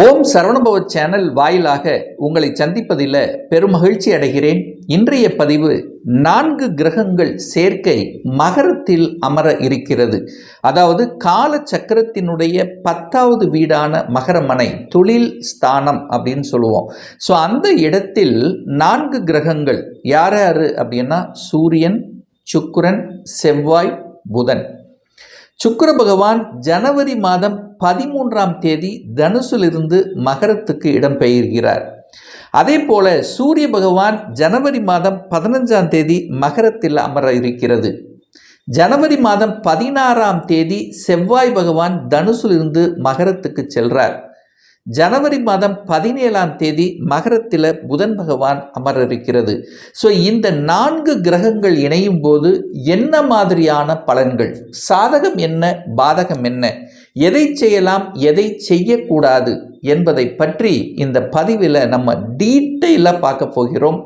ஓம் Saravanabhava channel வாயிலாக உங்களை சந்திப்பதில் பெருமகிழ்ச்சி அடைகிறேன். இன்றைய பதிவு நான்கு கிரகங்கள் சேர்க்கை மகரத்தில் அமர இருக்கிறது. அதாவது கால சக்கரத்தினுடைய பத்தாவது வீடான மகரமனை தொழில் ஸ்தானம் அப்படின்னு சொல்லுவோம். ஸோ அந்த இடத்தில் நான்கு கிரகங்கள் யார் யார் அப்படின்னா? சூரியன் சுக்கிரன் செவ்வாய் புதன். சுக்கர பகவான் ஜனவரி மாதம் பதிமூன்றாம் தேதி தனுசிலிருந்து மகரத்துக்கு இடம்பெயர்கிறார். அதே போல சூரிய பகவான் ஜனவரி மாதம் பதினஞ்சாம் தேதி மகரத்தில் அமர இருக்கிறது. ஜனவரி மாதம் பதினாறாம் தேதி செவ்வாய் பகவான் தனுசிலிருந்து மகரத்துக்கு செல்றார். ஜனவரி மாதம் பதினேழாம் தேதி மகரத்தில் புதன் பகவான் அமர இருக்கிறது ஸோ இந்த நான்கு கிரகங்கள் இணையும் போது என்ன மாதிரியான பலன்கள்? சாதகம் என்ன? பாதகம் என்ன? எதை செய்யலாம்? எதை செய்யக்கூடாது? என்பதை பற்றி இந்த பதிவில் நம்ம டீட்டெயிலாக பார்க்க போகிறோம்.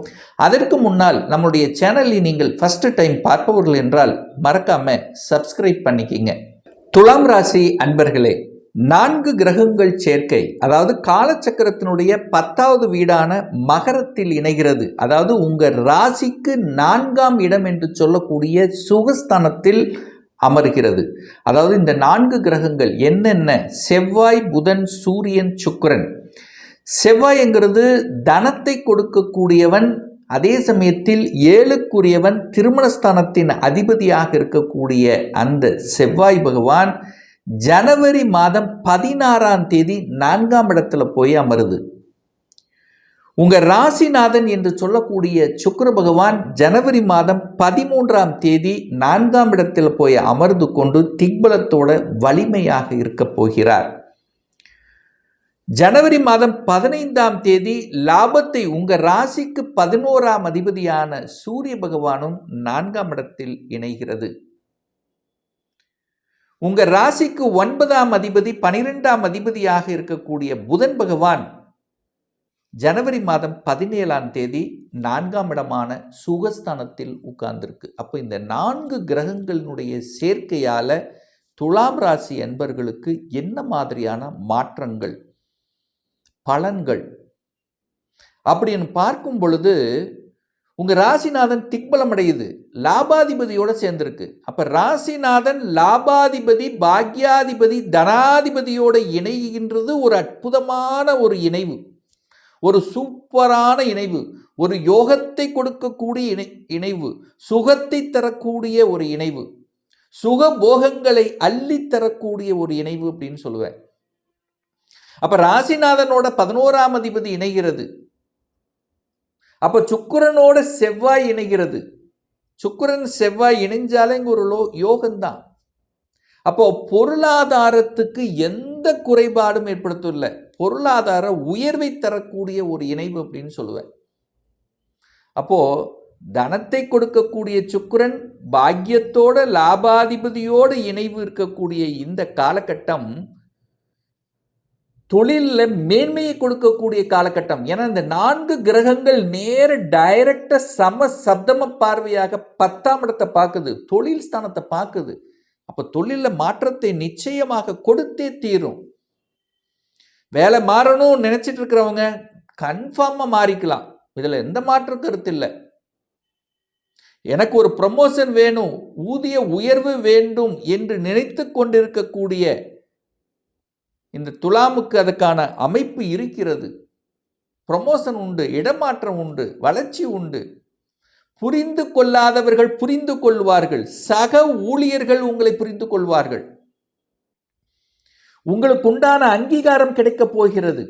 அதற்கு முன்னால் நம்முடைய சேனலில் நீங்கள் ஃபஸ்ட்டு டைம் பார்ப்பவர்கள் என்றால் மறக்காமல் சப்ஸ்கிரைப் பண்ணிக்கிங்க. துலாம் ராசி அன்பர்களே நான்கு கிரகங்கள் சேர்க்கை அதாவது காலச்சக்கரத்தினுடைய பத்தாவது வீடான மகரத்தில் இணைகிறது. அதாவது உங்கள் ராசிக்கு நான்காம் இடம் என்று சொல்லக்கூடிய சுகஸ்தானத்தில் அமர்கிறது. அதாவது இந்த நான்கு கிரகங்கள் என்னென்ன? செவ்வாய் புதன் சூரியன் சுக்கரன். செவ்வாய்ங்கிறது தனத்தை கொடுக்கக்கூடியவன் அதே சமயத்தில் ஏழுக்குரியவன் திருமணஸ்தானத்தின் அதிபதியாக இருக்கக்கூடிய அந்த செவ்வாய் பகவான் ஜனவரி மாதம் பதினாறாம் தேதி நான்காம் இடத்துல போய் அமருது. உங்கள் ராசிநாதன் என்று சொல்லக்கூடிய சுக்கர பகவான் ஜனவரி மாதம் பதிமூன்றாம் தேதி நான்காம் இடத்தில் போய் அமர்ந்து கொண்டு திக்பலத்தோட வலிமையாக இருக்கப் போகிறார். ஜனவரி மாதம் பதினைந்தாம் தேதி லாபத்தை உங்கள் ராசிக்கு பதினோராம் அதிபதியான சூரிய பகவானும் நான்காம் இடத்தில் இணைகிறது. உங்கள் ராசிக்கு ஒன்பதாம் அதிபதி பனிரெண்டாம் அதிபதியாக இருக்கக்கூடிய புதன் பகவான் ஜனவரி மாதம் பதினேழாம் தேதி நான்காம் இடமான சுகஸ்தானத்தில் உட்கார்ந்திருக்கு. அப்போ இந்த நான்கு கிரகங்களினுடைய சேர்க்கையால் துலாம் ராசி என்பர்களுக்கு என்ன மாதிரியான மாற்றங்கள் பலன்கள் அப்படின்னு பார்க்கும் பொழுது உங்கள் ராசிநாதன் திக்பலம் அடையுது லாபாதிபதியோடு சேர்ந்துருக்கு. அப்போ ராசிநாதன் லாபாதிபதி பாக்யாதிபதி தனாதிபதியோட இணைகின்றது ஒரு அற்புதமான ஒரு இணைவு. ஒரு சூப்பரான இணைவு. ஒரு யோகத்தை கொடுக்கக்கூடிய இணை இணைவு. சுகத்தை தரக்கூடிய ஒரு இணைவு. சுக போகங்களை அள்ளி தரக்கூடிய ஒரு இணைவு அப்படின்னு சொல்லுவேன். அப்போ ராசிநாதனோட பதினோராம் அதிபதி இணைகிறது. அப்போ சுக்கரனோட செவ்வாய் இணைகிறது. சுக்கரன் செவ்வாய் இணைஞ்சாலே இங்கே ஒரு லோ யோகம்தான் அப்போ பொருளாதாரத்துக்கு எந்த குறைபாடும் ஏற்படுத்தவில்லை. பொருளாதார உயர்வை தரக்கூடிய ஒரு இணைவு அப்படின்னு சொல்லுவேன். அப்போது தனத்தை கொடுக்கக்கூடிய சுக்கரன் பாக்கியத்தோட லாபாதிபதியோட இணைவு இருக்கக்கூடிய இந்த காலகட்டம் தொழிலில் மேன்மையை கொடுக்கக்கூடிய காலகட்டம். ஏன்னா இந்த நான்கு கிரகங்கள் நேர டைரக்டா சம சப்தம பார்வையாக பத்தாம் இடத்தை பார்க்குது. தொழில் ஸ்தானத்தை பார்க்குது. அப்போ தொழிலில் மாற்றத்தை நிச்சயமாக கொடுத்தே தீரும். வேலை மாறணும்னு நினச்சிட்டு இருக்கிறவங்க கன்ஃபார்மாக மாறிக்கலாம். இதில் எந்த மாற்றம் கருத்து இல்லை. எனக்கு ஒரு ப்ரமோஷன் வேணும் ஊதிய உயர்வு வேண்டும் என்று நினைத்து கொண்டிருக்கக்கூடிய இந்த துலாமுக்கு அதுக்கான அமைப்பு இருக்கிறது. ப்ரமோஷன் உண்டு இடமாற்றம் உண்டு வளர்ச்சி உண்டு. புரிந்து கொள்ளாதவர்கள் புரிந்து கொள்வார்கள். சக ஊழியர்கள் உங்களை புரிந்து கொள்வார்கள். உங்களுக்கு உண்டான அங்கீகாரம் கிடைக்கப் போகிறது.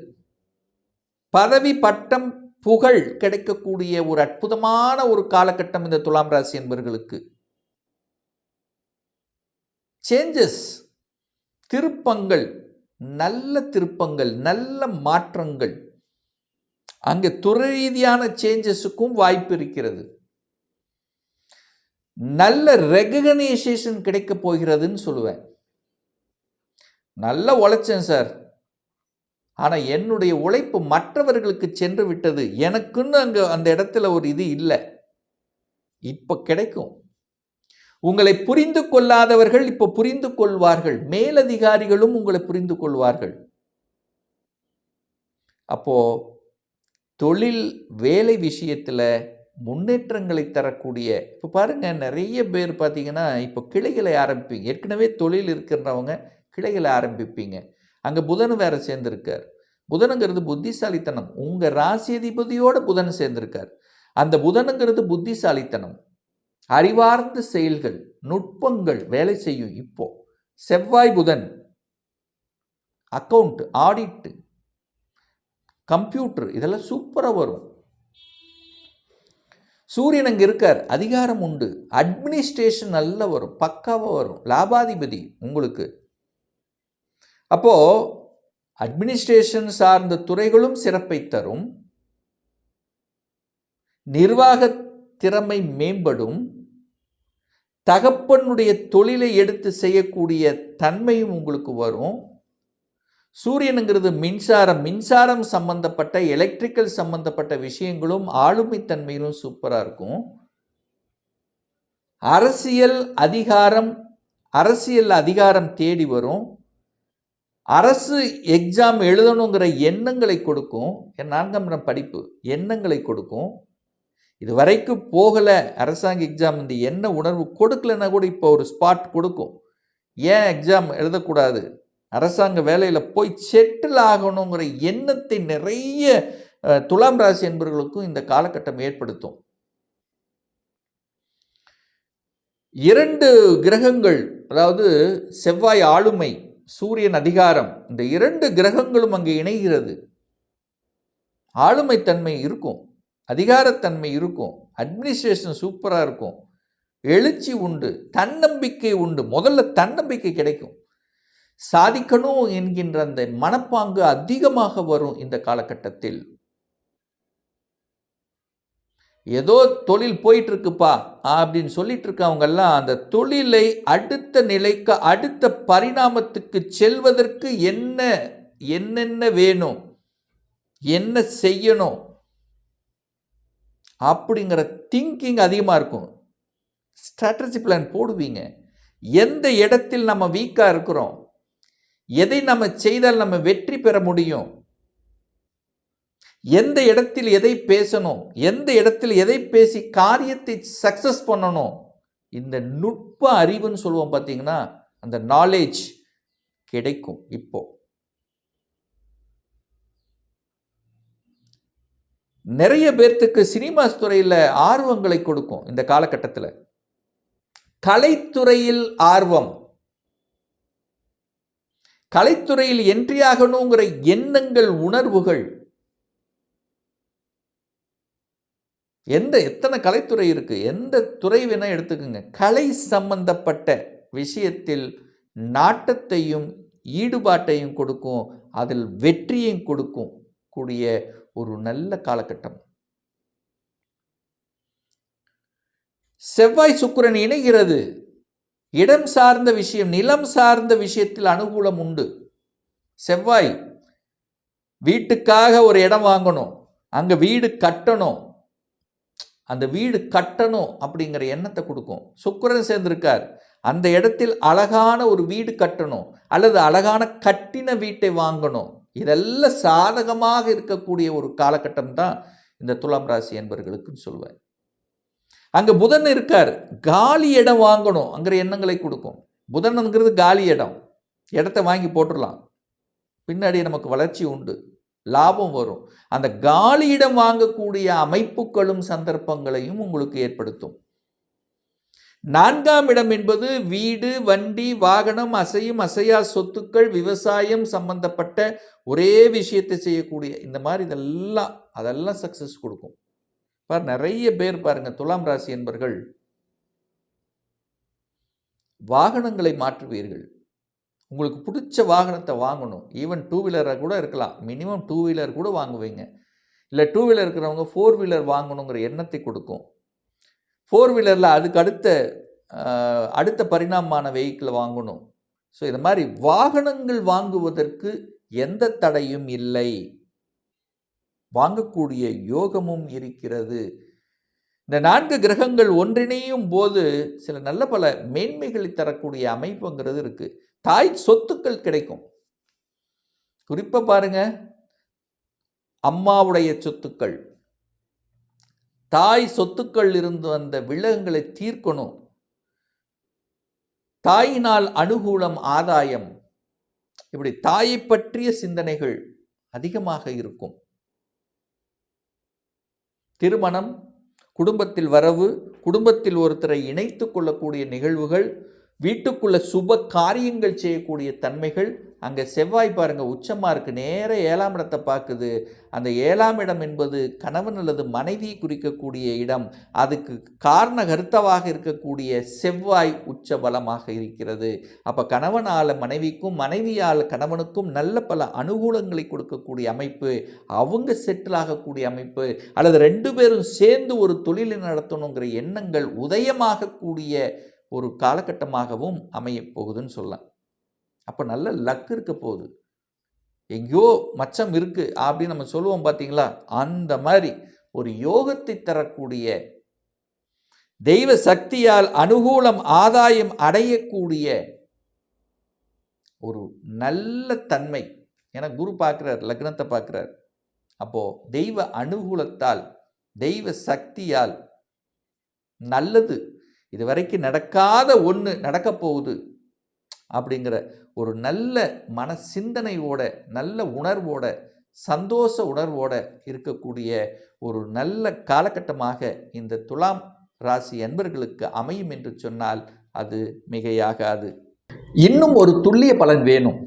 பதவி பட்டம் புகழ் கிடைக்கக்கூடிய ஒரு அற்புதமான ஒரு காலகட்டம் இந்த துலாம் ராசி என்பவர்களுக்கு சேஞ்சஸ் திருப்பங்கள் நல்ல திருப்பங்கள் நல்ல மாற்றங்கள். அங்கே துறை ரீதியான சேஞ்சஸுக்கும் வாய்ப்பு இருக்கிறது. நல்ல ரெகனைசேஷன் கிடைக்க போகிறதுன்னு சொல்லுவேன். நல்லா உழைச்சேன் சார். ஆனால் என்னுடைய உழைப்பு மற்றவர்களுக்கு சென்று விட்டது. எனக்குன்னு அங்கே அந்த இடத்துல ஒரு இது இல்லை. இப்போ கிடைக்கும். உங்களை புரிந்து கொள்ளாதவர்கள் இப்போ புரிந்து கொள்வார்கள். மேலதிகாரிகளும் உங்களை புரிந்து கொள்வார்கள். அப்போ தொழில் வேலை விஷயத்தில் முன்னேற்றங்களை தரக்கூடிய இப்போ பாருங்கள் நிறைய பேர் பார்த்தீங்கன்னா இப்போ கிளைகளை ஆரம்பிப்பீங்க. ஏற்கனவே தொழில் இருக்கிறவங்க கிளைகளை ஆரம்பிப்பீங்க. அங்கே புதன் வேற சேர்ந்திருக்கார். புதனுங்கிறது புத்திசாலித்தனம். உங்கள் ராசியதிபதியோட புதன் சேர்ந்திருக்கார். அந்த புதனுங்கிறது புத்திசாலித்தனம். அறிவார்ந்த செயல்கள் நுட்பங்கள் வேலை செய்யும் இப்போ. செவ்வாய் புதன் அக்கௌண்ட் ஆடிட்டு கம்ப்யூட்டர் இதெல்லாம் சூப்பராக வரும். சூரியன் அங்கே இருக்கார் அதிகாரம் உண்டு. அட்மினிஸ்ட்ரேஷன் நல்லா வரும் பக்காவாக வரும். லாபாதிபதி உங்களுக்கு. அப்போது அட்மினிஸ்ட்ரேஷன் சார்ந்த துறைகளும் சிறப்பை தரும். நிர்வாக திறமை மேம்படும். தகப்பனுடைய தொழிலை எடுத்து செய்யக்கூடிய தன்மையும் உங்களுக்கு வரும். சூரியனுங்கிறது மின்சாரம். மின்சாரம் சம்பந்தப்பட்ட எலக்ட்ரிக்கல் சம்பந்தப்பட்ட விஷயங்களும் ஆளுமை தன்மையிலும் சூப்பராக இருக்கும். அரசியல் அதிகாரம் அரசியல் அதிகாரம் தேடி வரும். அரசு எக்ஸாம் எழுதணுங்கிற எண்ணங்களை கொடுக்கும். என் நான்காம் படிப்பு. எண்ணங்களை கொடுக்கும். இது வரைக்கும் போகலை. அரசாங்க எக்ஸாம் இந்த என்ன உணர்வு கொடுக்கலன்னா கூட இப்போ ஒரு ஸ்பாட் கொடுக்கும். ஏன் எக்ஸாம் எழுதக்கூடாது? அரசாங்க வேலையில் போய் செட்டில் ஆகணுங்கிற எண்ணத்தை நிறைய துலாம் ராசி என்பவர்களுக்கும் இந்த காலகட்டம் ஏற்படுத்தும். இரண்டு கிரகங்கள் அதாவது செவ்வாய் ஆளுமை சூரியன் அதிகாரம் இந்த இரண்டு கிரகங்களும் அங்கே இணைகிறது. ஆளுமை தன்மை இருக்கும். அதிகாரத்தன்மை இருக்கும். அட்மினிஸ்ட்ரேஷன் சூப்பராக இருக்கும். எழுச்சி உண்டு. தன்னம்பிக்கை உண்டு. முதல்ல தன்னம்பிக்கை கிடைக்கும். சாதிக்கணும் என்கின்ற அந்த மனப்பாங்கு அதிகமாக வரும் இந்த காலகட்டத்தில். ஏதோ தொழில் போயிட்டு இருக்குப்பா அப்படின்னு சொல்லிட்டு இருக்கவங்கெல்லாம் அந்த தொழிலை அடுத்த நிலைக்கு அடுத்த பரிணாமத்துக்கு செல்வதற்கு என்ன என்னென்ன வேணும்? என்ன செய்யணும்? அப்படிங்கிற திங்கிங் அதிகமாக இருக்கும். ஸ்ட்ராட்டஜி பிளான் போடுவீங்க. எந்த இடத்தில் நம்ம வீக்காக இருக்கிறோம்? எதை நம்ம செய்தால் நம்ம வெற்றி பெற முடியும்? எந்த இடத்தில் எதை பேசணும்? எந்த இடத்தில் எதை பேசி காரியத்தை சக்சஸ் பண்ணணும்? இந்த நுட்ப அறிவுன்னு சொல்லுவோம் பார்த்தீங்கன்னா அந்த நாலேஜ் கிடைக்கும் இப்போது நிறைய பேர்த்துக்கு சினிமாஸ் துறையில் ஆர்வங்களை கொடுக்கும் இந்த காலகட்டத்தில். கலைத்துறையில் ஆர்வம். கலைத்துறையில் என்ட்ரி ஆகணுங்கிற எண்ணங்கள் உணர்வுகள். எந்த எத்தனை கலைத்துறை இருக்கு? எந்த துறை வேணால் எடுத்துக்கோங்க. கலை சம்பந்தப்பட்ட விஷயத்தில் நாட்டத்தையும் ஈடுபாட்டையும் கொடுக்கும். அதில் வெற்றியையும் கொடுக்கும் கூடிய ஒரு நல்ல காலகட்டம். செவ்வாய் சுக்கிரன் இணைகிறது. இடம் சார்ந்த விஷயம் நிலம் சார்ந்த விஷயத்தில் அனுகூலம் உண்டு. செவ்வாய் வீட்டுக்காக ஒரு இடம் வாங்கணும். அங்க வீடு கட்டணும். அந்த வீடு கட்டணும் அப்படிங்கிற எண்ணத்தை கொடுக்கும். சுக்கரன் சேர்ந்திருக்கார். அந்த இடத்தில் அழகான ஒரு வீடு கட்டணும். அல்லது அழகான கட்டின வீட்டை வாங்கணும். இதெல்லாம் சாதகமாக இருக்கக்கூடிய ஒரு காலகட்டம் தான் இந்த துலாம் ராசி என்பவர்களுக்குன்னு சொல்லுவேன் அங்கே புதன் இருக்கார். காலி இடம் வாங்கணும் அங்கிற எண்ணங்களை கொடுக்கும். புதன்ங்கிறது காலி இடம். இடத்த வாங்கி போட்டுடலாம். பின்னாடி நமக்கு வளர்ச்சி உண்டு. லாபம் வரும். அந்த காலியிடம் வாங்கக்கூடிய அமைப்புகளும் சந்தர்ப்பங்களையும் உங்களுக்கு ஏற்படுத்தும். நான்காம் இடம் என்பது வீடு வண்டி வாகனம் அசையும் அசையா சொத்துக்கள் விவசாயம் சம்பந்தப்பட்ட ஒரே விஷயத்தை செய்யக்கூடிய இந்த மாதிரி இதெல்லாம் அதெல்லாம் சக்ஸஸ் கொடுக்கும். பார் நிறைய பேர் பாருங்க துலாம் ராசி என்பர்கள் வாகனங்களை மாற்றுவீர்கள். உங்களுக்கு பிடிச்ச வாகனத்தை வாங்கணும். ஈவன் டூ வீலராக கூட இருக்கலாம். மினிமம் டூ வீலர் கூட வாங்குவீங்க. இல்லை டூ வீலர் இருக்கிறவங்க ஃபோர் வீலர் வாங்கணுங்கிற எண்ணத்தை கொடுக்கும். ஃபோர் வீலரில் அதுக்கு அடுத்த அடுத்த பரிணாமமான வெஹிக்கிளை வாங்கணும். ஸோ இது மாதிரி வாகனங்கள் வாங்குவதற்கு எந்த தடையும் இல்லை. வாங்கக்கூடிய யோகமும் இருக்கிறது. இந்த நான்கு கிரகங்கள் ஒன்றிணையும் போது சில நல்ல பல மேன்மைகளை தரக்கூடிய அமைப்புங்கிறது இருக்குது தாய் சொத்துக்கள் கிடைக்கும். குறிப்பாக பாருங்க. அம்மாவுடைய சொத்துக்கள். தாய் சொத்துக்கள் இருந்து வந்த விலங்குகளை தீர்க்கணும். தாயினால் அனுகூலம் ஆதாயம். இப்படி தாயை பற்றிய சிந்தனைகள் அதிகமாக இருக்கும். திருமணம் குடும்பத்தில் வரவு குடும்பத்தில் ஒருத்தரை இணைத்து கொள்ளக்கூடிய நிகழ்வுகள் வீட்டுக்குள்ள சுப காரியங்கள் செய்யக்கூடிய தன்மைகள் அங்கே செவ்வாய் பாருங்க உச்சமாக இருக்குது நேர ஏழாம் இடத்தை பார்க்குது. அந்த ஏழாம் இடம் என்பது கணவன் அல்லது மனைவி குறிக்கக்கூடிய இடம். அதுக்கு காரண கருத்தவாக இருக்கக்கூடிய செவ்வாய் உச்ச பலமாக இருக்கிறது. அப்போ கணவனால் மனைவிக்கும் மனைவியால் கணவனுக்கும் நல்ல பல அனுகூலங்களை கொடுக்கக்கூடிய அமைப்பு அவங்க செட்டில் ஆகக்கூடிய அமைப்பு அல்லது ரெண்டு பேரும் சேர்ந்து ஒரு தொழிலை நடத்தணுங்கிற எண்ணங்கள் உதயமாகக்கூடிய ஒரு காலகட்டமாகவும் அமையப் போகுதுன்னு சொல்லலாம். அப்போ நல்ல லக் இருக்க போகுது. எங்கேயோ மச்சம் இருக்குது அப்படின்னு நம்ம சொல்லுவோம் பார்த்தீங்களா அந்த மாதிரி ஒரு யோகத்தை தரக்கூடிய தெய்வ சக்தியால் அனுகூலம் ஆதாயம் அடையக்கூடிய ஒரு நல்ல தன்மை. என குரு பார்க்குறார் லக்னத்தை பார்க்குறார் அப்போது தெய்வ அனுகூலத்தால் தெய்வ சக்தியால் நல்லது இது வரைக்கும் நடக்காத ஒன்று நடக்க போகுது அப்படிங்கிற ஒரு நல்ல மன சிந்தனையோட நல்ல உணர்வோட சந்தோஷ உணர்வோட இருக்கக்கூடிய ஒரு நல்ல காலகட்டமாக இந்த துலாம் ராசி அன்பர்களுக்கு அமையும் என்று சொன்னால் அது மிகையாகாது. இன்னும் ஒரு துல்லிய பலன் வேணும்.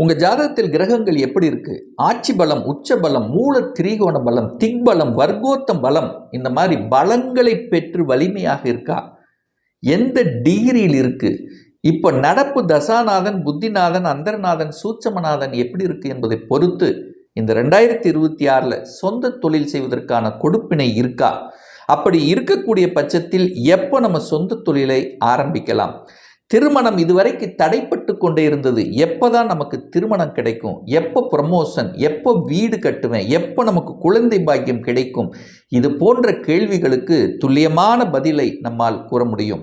உங்கள் ஜாதகத்தில் கிரகங்கள் எப்படி இருக்குது ஆட்சி பலம் உச்ச பலம் மூல திரிகோண பலம் திக்பலம் வர்க்கோத்தம் பலம் இந்த மாதிரி பலங்களை பெற்று வலிமையாக இருக்கா? எந்த டிகிரியில் இருக்கு? இப்போ நடப்பு தசாநாதன் புத்திநாதன் அந்தரநாதன் சூட்சமநாதன் எப்படி இருக்கு என்பதை பொறுத்து இந்த ரெண்டாயிரத்தி இருபத்தி ஆறில் சொந்த தொழில் செய்வதற்கான கொடுப்பினை இருக்கா? அப்படி இருக்கக்கூடிய பட்சத்தில் எப்போ நம்ம சொந்த தொழிலை ஆரம்பிக்கலாம்? திருமணம் இதுவரைக்கு தடைப்பட்டு கொண்டே இருந்தது. எப்போ தான் நமக்கு திருமணம் கிடைக்கும்? எப்போ ப்ரமோஷன் எப்போ வீடு கட்டுவேன்? எப்போ நமக்கு குழந்தை பாக்கியம் கிடைக்கும்? இது போன்ற கேள்விகளுக்கு துல்லியமான பதிலை நம்மால் கூற முடியும்.